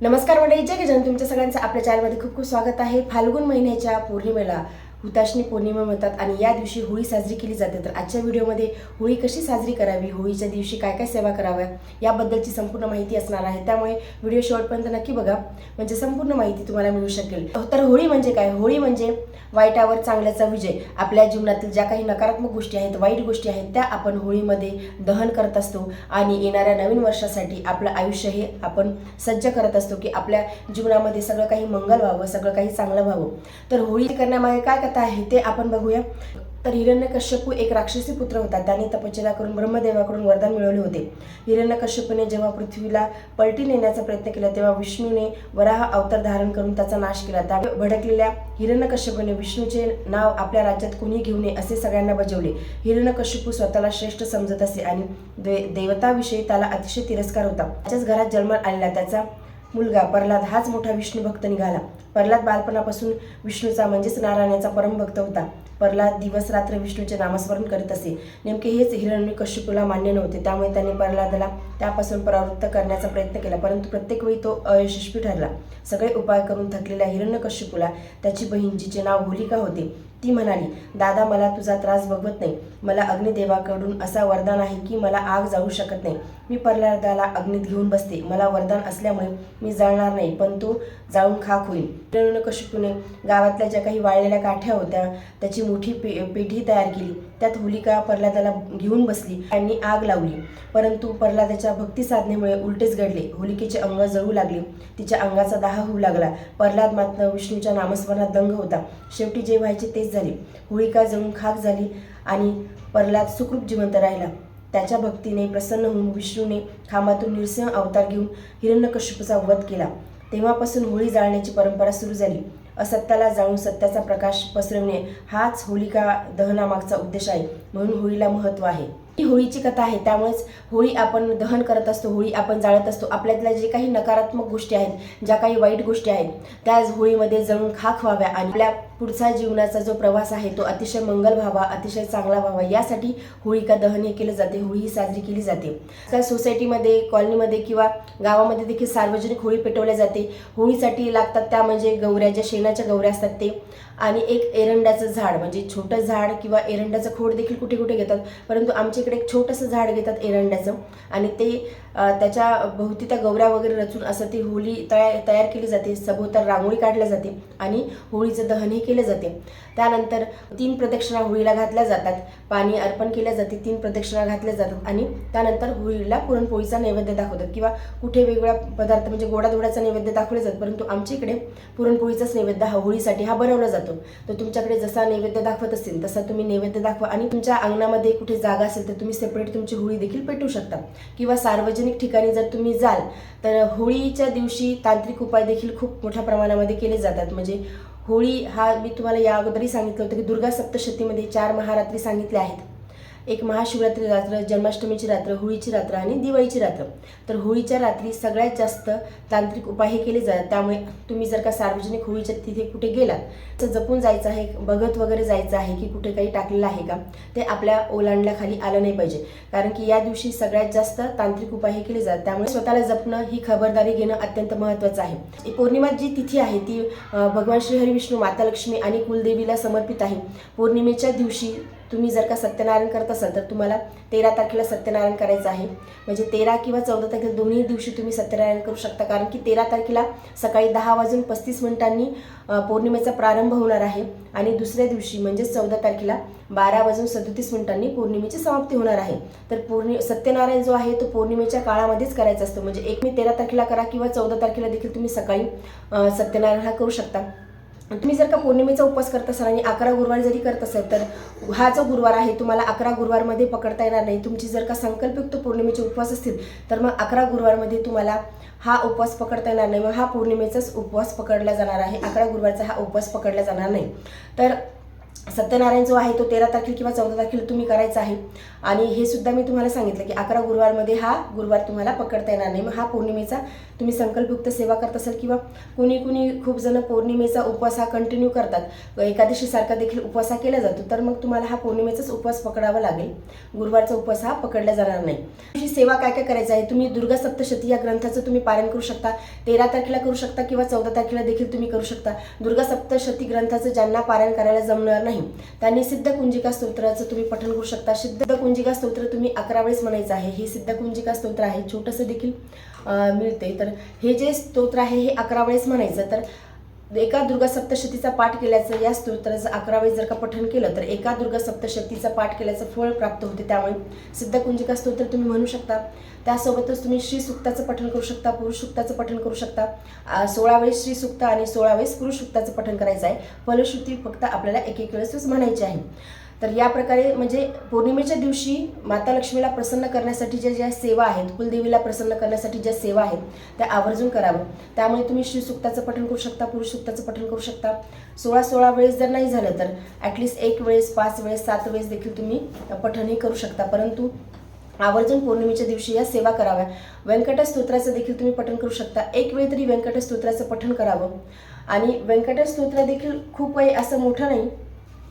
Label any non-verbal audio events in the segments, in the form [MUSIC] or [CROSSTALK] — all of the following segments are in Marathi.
नमस्कार मंडळी जय गजानन. तुमच्या सगळ्यांचं आपल्या चॅनलमध्ये खूप खूप स्वागत आहे. फाल्गुन महिन्याच्या पौर्णिमेला. हुताशनी पौर्णिमा म्हणतात आणि या दिवशी होळी साजरी केली जाते. तर आजच्या व्हिडिओमध्ये होळी कशी साजरी करावी होळीच्या दिवशी काय काय सेवा कराव्या याबद्दलची संपूर्ण माहिती असणार आहे. त्यामुळे व्हिडिओ शेवटपर्यंत नक्की बघा. म्हणजे संपूर्ण माहिती तुम्हाला मिळू शकेल. तर होळी म्हणजे काय? होळी म्हणजे वाईटावर चांगल्याचा विजय. आपल्या जीवनातील ज्या काही नकारात्मक गोष्टी आहेत वाईट गोष्टी आहेत त्या आपण होळीमध्ये दहन करत असतो. आणि येणाऱ्या नवीन वर्षासाठी आपलं आयुष्य हे आपण सज्ज करत असतो की आपल्या जीवनामध्ये सगळं काही मंगल व्हावं सगळं काही चांगलं व्हावं. तर होळी करण्यामागे काय कथा आहे ते आपण बघूया. तर हिरण्यकश्यपू एक राक्षसी पुत्र होता. त्याने तपश्चर्या करून ब्रह्मदेवाकडून वरदान मिळवले होते. हिरण्यकश्यपूने जेव्हा पृथ्वीला पलटी नेण्याचा प्रयत्न केला तेव्हा विष्णूने वराह अवतार धारण करून त्याचा नाश केला. त्या भडकलेल्या हिरण्यकश्यपूने विष्णूचे नाव आपल्या राज्यात कोणी घेऊ नये असे सगळ्यांना बजावले. हिरण्यकश्यपू स्वतःला श्रेष्ठ समजत असे आणि दे देवताविषयी त्याला अतिशय तिरस्कार होता. त्याच्याच घरात जन्मात आलेला त्याचा मुलगा प्रल्हाद हाच मोठा विष्णू भक्त निघाला. प्रल्हाद बालपणापासून विष्णूचा म्हणजेच नारायणाचा परमभक्त होता. प्रल्हाद दिवस रात्र विष्णूचे नामस्मरण करीत असे. नेमके हेच हिरण्यकश्यपूला मान्य नव्हते. त्यामुळे त्यांनी प्रल्हादाला त्यापासून परावृत्त करण्याचा प्रयत्न केला परंतु प्रत्येक वेळी तो अयशस्वी ठरला. सगळे उपाय करून थकलेल्या हिरण्यकश्यपूला त्याची बहीण जिचे नाव होलिका होते. ती म्हणाली दादा मला तुझा त्रास बघवत नाही. मला अग्निदेवाकडून असा वरदान आहे की मला आग जाऊ शकत नाही. मी प्रल्हादाला अग्नीत घेऊन बसते. मला वरदान असल्यामुळे मी जळणार नाही पण तो जाळून खाक होईल. हिरण्यकशिपूने गावातल्या ज्या काही वाळलेल्या काठ्या होत्या त्याची मोठी पे पेढी तयार केली. त्यात होलिका प्रल्हादाला घेऊन बसली. आणि आग लावली. परंतु प्रल्हादाच्या भक्ती साधनेमुळे उलटेच घडले. होलिकेचे अंग जळू लागले. तिच्या अंगाचा दाह होऊ लागला. प्रल्हाद मात्र विष्णूच्या नामस्मरणात दंग होता. शेवटी जे व्हायचे तेच झाले. होळिका जळून खाक झाली आणि प्रल्हाद सुखरूप जिवंत राहिला. त्याच्या भक्तीने प्रसन्न होऊन विष्णूने खांबातून नृसिंह अवतार घेऊन हिरण्यकश्यपूचा वध केला. तेव्हापासून होळी जाळण्याची परंपरा सुरू झाली. असत्याला जाळून सत्याचा प्रकाश पसरवणे हाच होलिका दहनामागचा उद्देश आहे. म्हणून होळीला महत्त्व आहे. ही होळीची कथा आहे त्यामुळेच होळी आपण दहन करत असतो होळी आपण जाळत असतो. आपल्यातल्या जे काही नकारात्मक गोष्टी आहेत ज्या काही वाईट गोष्टी आहेत त्या होळीमध्ये जळून खाक व्हाव्या आणि आपल्या पुढचा जीवनाचा जो प्रवास आहे तो अतिशय मंगल व्हावा अतिशय चांगला व्हावा. यासाठी होळिका दहन हे केलं जाते होळी ही साजरी केली जाते. तर सोसायटीमध्ये कॉलनीमध्ये किंवा गावामध्ये देखील सार्वजनिक होळी पेटवल्या जाते. होळीसाठी लागतात त्या म्हणजे गौऱ्या ज्या शेणाच्या गौऱ्या असतात ते. आणि एक एरंडाचं झाड म्हणजे छोटं झाड किंवा एरंडाचं खोड देखील कुठे कुठे घेतात परंतु आमच्या इकडे एक छोटंसं झाड घेतात एरंड्याचं. आणि ते त्याच्या भोवती त्या गौऱ्या वगैरे रचून असं ती होळी तया तयार केली जाते सभोवताल रांगोळी काढल्या जाते आणि होळीचं दहनही केलं जाते. त्यानंतर तीन प्रदक्षिणा होळीला घातल्या जातात पाणी अर्पण केल्या जाते तीन प्रदक्षिणा घातल्या जातात आणि त्यानंतर होळीला पुरणपोळीचा नैवेद्य दाखवतात किंवा कुठे वेगवेगळ्या पदार्थ म्हणजे गोडाधोडाचा नैवेद्य दाखवले जातात परंतु आमच्या इकडे पुरणपोळीचाच नैवेद्य हा होळीसाठी हा बनवला जातो. तर तुमच्याकडे जसा नैवेद्य दाखवत असेल तसा तुम्ही नैवेद्य दाखवा आणि तुमच्या अंगणामध्ये कुठे जागा असेल तर तुम्ही सेपरेट तुमची होळी देखील पेटवू शकता. किंवा सार्वजनिक ठिकाणी जर तुम्ही जाल तर होळीच्या दिवशी तांत्रिक उपाय देखील खूप मोठ्या प्रमाणामध्ये केले जातात. म्हणजे होळी हा मी तुम्हाला या अगोदरही सांगितलं होतं की दुर्गा सप्तशतीमध्ये चार महारात्री सांगितल्या आहेत. एक महाशिवरात्री रात्र जन्माष्टमीची रात्र होळीची रात्र आणि दिवाळीची रात्र. तर होळीच्या रात्री सगळ्यात जास्त तांत्रिक उपाय हे केले जातात. त्यामुळे तुम्ही जर का सार्वजनिक होळीच्या तिथे कुठे गेलात तर जपून जायचं आहे बघत वगैरे जायचं आहे की कुठे काही टाकलेलं आहे का ते आपल्या ओलांडल्याखाली आलं नाही पाहिजे. कारण की या दिवशी सगळ्यात जास्त तांत्रिक उपाय हे केले जातात. त्यामुळे स्वतःला जपणं ही खबरदारी घेणं अत्यंत महत्त्वाचं आहे. पौर्णिमा जी तिथी आहे ती भगवान श्रीहरी विष्णू माता लक्ष्मी आणि कुलदेवीला समर्पित आहे. पौर्णिमेच्या दिवशी तुम्ही जर का सत्यनारायण करत असाल तर तुम्हाला तेरा तारखेला सत्यनारायण करायचं आहे. म्हणजे तेरा किंवा चौदा तारखेला दोन्ही दिवशी तुम्ही सत्यनारायण करू शकता. कारण की तेरा तारखेला सकाळी दहा वाजून पस्तीस मिनिटांनी पौर्णिमेचा प्रारंभ होणार आहे. आणि दुसऱ्या दिवशी म्हणजेच चौदा तारखेला बारा वाजून सदोतीस मिनिटांनी पौर्णिमेची समाप्ती होणार आहे. तर पौर्णि सत्यनारायण जो आहे तो पौर्णिमेच्या काळामध्येच करायचा असतो. म्हणजे एक मी तेरा तारखेला करा किंवा चौदा तारखेला देखील तुम्ही सकाळी सत्यनारायण हा करू शकता. तुम्ही जर का पौर्णिमेचा उपवास करत असाल आणि अकरा गुरुवार जरी करत असाल तर हा जो गुरुवार आहे तुम्हाला अकरा गुरुवारमध्ये पकडता येणार नाही. तुमची जर का संकल्पयुक्त पौर्णिमेचे उपवास असतील तर मग अकरा गुरुवारमध्ये तुम्हाला हा उपवास पकडता येणार नाही. मग हा पौर्णिमेचाच उपवास पकडला जाणार आहे. अकरा गुरुवारचा हा उपवास पकडला जाणार नाही. तर सत्यनारायण जो आहे तो तेरा तारखेला किंवा चौदा तारखेला तुम्ही करायचा आहे. आणि हे सुद्धा मी तुम्हाला सांगितलं की अकरा गुरुवारमध्ये हा गुरुवार तुम्हाला पकडता येणार नाही. मग हा पौर्णिमेचा तुम्ही संकल्पयुक्त सेवा करत असाल किंवा कुणी कुणी खूप जण पौर्णिमेचा उपवास हा कंटिन्यू करतात. एकादशीसारखा देखील उपवास हा केला जातो. तर मग तुम्हाला हा पौर्णिमेचाच उपवास पकडावा लागेल. गुरुवारचा उपवास हा पकडला जाणार नाही. तुमची सेवा काय काय करायचं आहे? तुम्ही दुर्गा सप्तशती या ग्रंथाचं तुम्ही पालन करू शकता. तेरा तारखेला करू शकता किंवा चौदा तारखेला देखील तुम्ही करू शकता. दुर्गा सप्तशती ग्रंथाचं ज्यांना पारायण करायला जमणार नाही त्यांनी सिद्ध कुंजिका स्तोत्राचं तुम्ही पठन करू शकता. सिद्ध कुंजिका स्तोत्र तुम्ही अकरा वेळेस म्हणायचं आहे. हे सिद्ध कुंजिका स्तोत्र आहे. छोटंसं देखील अं, मिळते तर हे जे स्तोत्र आहे हे अकरा वेळेस म्हणायचं. तर एका दुर्गा सप्तशतीचा पाठ केल्याचं या स्तोत्राचं अकरा वेळेस जर का पठण केलं तर एका दुर्गा सप्तशतीचा पाठ केल्याचं फळ प्राप्त होते त्यामुळे सिद्धकुंजिका स्तोत्र तुम्ही म्हणू शकता. त्यासोबतच तुम्ही श्री सुक्ताचं पठण करू शकता पुरुष सुक्ताचं पठण करू शकता. सोळा वेळेस श्री सुक्त आणि सोळा वेळेस पुरुष सुक्ताचं पठण करायचं आहे. फलश्रुती फक्त आपल्याला एक एक वेळेसच म्हणायची आहे. तर या प्रकारे म्हणजे पौर्णिमेच्या दिवशी माता लक्ष्मीला प्रसन्न करण्यासाठी ज्या ज्या सेवा आहेत कुलदेवीला प्रसन्न करण्यासाठी ज्या सेवा आहेत त्या आवर्जून करावं. त्यामुळे तुम्ही श्री सुक्ताचं पठण करू शकता पुरुष सुक्ताचं पठण करू शकता. सोळा सोळा वेळेस जर नाही झालं तर ॲटलिस्ट एक वेळेस पाच वेळेस सात वेळेस देखील तुम्ही पठणही करू शकता. परंतु आवर्जून पौर्णिमेच्या दिवशी या सेवा कराव्या. व्यंकट स्तोत्राचं देखील तुम्ही पठण करू शकता. एक वेळ तरी व्यंकट स्तोत्राचं पठण करावं. आणि व्यंकट स्तोत्र देखील खूप काही असं मोठं नाही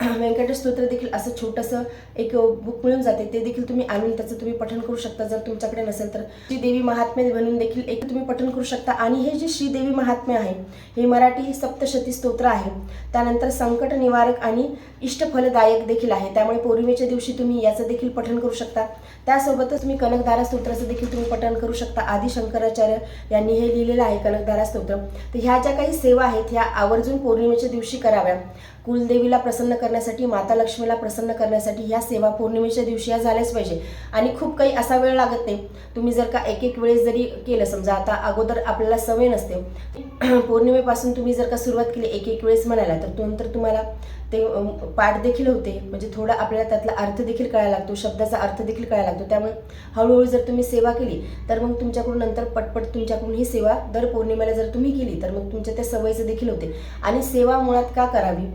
व्यंकटेश स्तोत्र देखील असं छोटंसं एक बुक मिळून जाते. ते देखील तुम्ही आणून त्याचं तुम्ही पठण करू शकता. जर तुमच्याकडे नसेल तर श्री देवी महात्म्य म्हणून देखील एक तुम्ही पठण करू शकता. आणि हे जे श्रीदेवी महात्म्य आहे हे मराठी सप्तशती स्तोत्र आहे. त्यानंतर संकट निवारक आणि इष्टफलदायक देखील आहे. त्यामुळे पौर्णिमेच्या दिवशी तुम्ही याचं देखील पठण करू शकता. त्यासोबतच तुम्ही कनकधारा स्तोत्राचं देखील तुम्ही पठण करू शकता. आदि शंकराचार्य यांनी हे लिहिलेलं आहे कनकधारा स्तोत्र. तर ह्या ज्या काही सेवा आहेत ह्या आवर्जून पौर्णिमेच्या दिवशी कराव्या. कुलदेवीला प्रसन्न करण्यासाठी माता लक्ष्मीला प्रसन्न करण्यासाठी ह्या सेवा पौर्णिमेच्या दिवशी या झाल्याच पाहिजे. आणि खूप काही असा वेळ लागत नाही. तुम्ही जर का एक एक वेळेस जरी केलं समजा आता अगोदर आपल्याला सवय नसते. [CLEARS THROAT] पौर्णिमेपासून तुम्ही जर का सुरुवात केली एक एक वेळेस म्हणायला तर नंतर तुम्हाला ते पाठ देखील होते. म्हणजे थोडा आपल्याला त्यातला अर्थ देखील कळायला लागतो शब्दाचा अर्थ देखील कळायला लागतो. त्यामुळे हळूहळू जर तुम्ही सेवा केली तर मग तुमच्याकडून नंतर पटपट तुमच्याकडून ही सेवा दर पौर्णिमेला जर तुम्ही केली तर मग तुमच्या त्या सवयीचं देखील होते. आणि सेवा मुळात का करावी?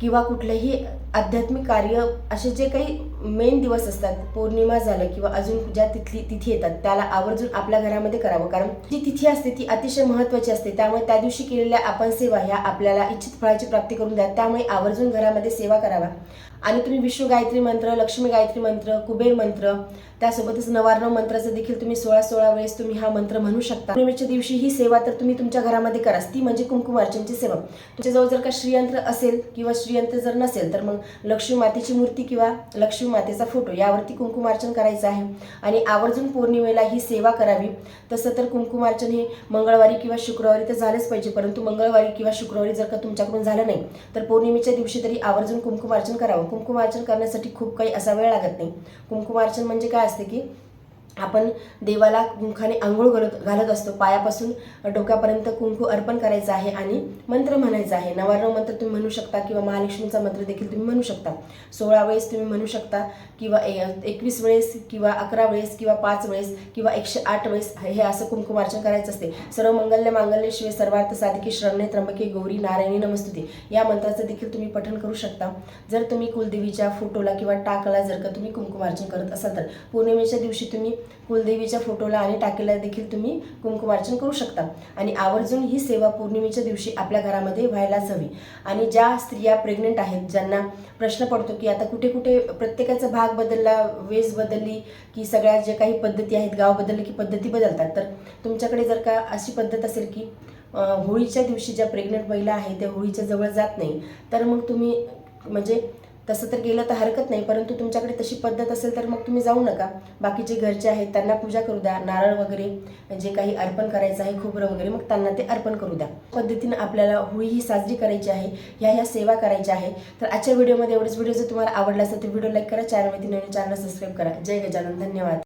किंवा कुठलंही आध्यात्मिक कार्य असे जे काही मेन दिवस असतात. पौर्णिमा झालं किंवा अजून ज्या तिथली तिथी येतात त्याला आवर्जून आपल्या घरामध्ये करावं. कारण जी तिथी असते ती अतिशय महत्त्वाची असते. त्यामुळे त्या दिवशी केलेल्या आपण सेवा ह्या आपल्याला इच्छित फळाची प्राप्ती करून द्या. त्यामुळे आवर्जून घरामध्ये सेवा करावा. आणि तुम्ही विष्णू गायत्री मंत्र लक्ष्मी गायत्री मंत्र कुबेर मंत्र त्यासोबतच नवार्णव मंत्राचं देखील तुम्ही सोळा सोळा वेळेस तुम्ही हा मंत्र म्हणू शकता. पौर्णिमेच्या दिवशी ही सेवा तर तुम्ही तुमच्या घरामध्ये कराच ती म्हणजे कुंकुमार्चनची सेवा. तुमच्याजवळ जर का श्रीयंत्र असेल किंवा श्रीयंत्र जर नसेल तर मग लक्ष्मी मातेची मूर्ती किंवा लक्ष्मी मातेचा फोटो यावरती कुंकुमार्चन करायचं आहे. आणि आवर्जून पौर्णिमेला ही सेवा करावी. तसं तर कुंकुमार्चन हे मंगळवारी किंवा शुक्रवारी तर झालंच पाहिजे परंतु मंगळवारी किंवा शुक्रवारी जर का तुमच्याकडून झालं नाही तर पौर्णिमेच्या दिवशी तरी आवर्जून कुंकुमार्चन करावं. कुंकुमार्चन करण्यासाठी खूप काही असा वेळ लागत नाही. कुंकुमार्चन म्हणजे काय असते की आपण देवाला कुंखाने आंघोळ घालत घालत असतो. पायापासून डोक्यापर्यंत कुंकू अर्पण करायचं आहे आणि मंत्र म्हणायचा आहे. नवारव मंत्र तुम्ही म्हणू शकता किंवा महालक्ष्मीचा मंत्र देखील तुम्ही म्हणू शकता. सोळा वेळेस तुम्ही म्हणू शकता किंवा ए- एकवीस वेळेस किंवा अकरा वेळेस किंवा पाच वेळेस किंवा एकशे आठ वेळेस हे असं कुंकुमार्चन करायचं असते. सर्व मंगल्य मांगल्य शिवे सर्वार्थ साधकी शरण्ये त्र्यंबके गौरी नारायणी नमस्तुती. या मंत्राचं देखील तुम्ही पठण करू शकता. जर तुम्ही कुलदेवीच्या फोटोला किंवा टाकला जर का तुम्ही कुंकुमार्चन करत असाल तर पौर्णिमेच्या दिवशी तुम्ही कुलदेवीच्या फोटोला आणि टाकेला देखील तुम्ही कुंकुमार्चन करू शकता. आणि आवर्जून ही सेवा पौर्णिमेच्या दिवशी आपल्या घरामध्ये व्हायलाच हवी. आणि ज्या स्त्रिया प्रेग्नेंट आहेत ज्यांना प्रश्न पडतो की आता कुठे कुठे प्रत्येकाचा भाग बदलला वेज बदलली की सगळ्या ज्या काही पद्धती आहेत गाव बदलले की पद्धती बदलतात. तर तुमच्याकडे जर का अशी पद्धत असेल की होळीच्या दिवशी ज्या प्रेग्नंट महिला आहेत त्या होळीच्या जवळ जात नाही तर मग तुम्ही म्हणजे तसं तर गेलं तर हरकत नाही परंतु तुमच्याकडे तशी पद्धत असेल तर मग तुम्ही जाऊ नका. बाकीचे घरचे आहेत त्यांना पूजा करू द्या. नारळ वगैरे जे काही अर्पण करायचं आहे खोबरं वगैरे मग त्यांना ते अर्पण करू द्या. पद्धतीनं आपल्याला होळी ही साजरी करायची आहे ह्या ह्या सेवा करायच्या आहे. तर आजच्या व्हिडिओमध्ये एवढेच. व्हिडिओ जर तुम्हाला आवडला असेल तर व्हिडिओ लाईक करा चॅनलवरती नवीन चॅनल सबस्क्राईब करा. जय गजानन. धन्यवाद.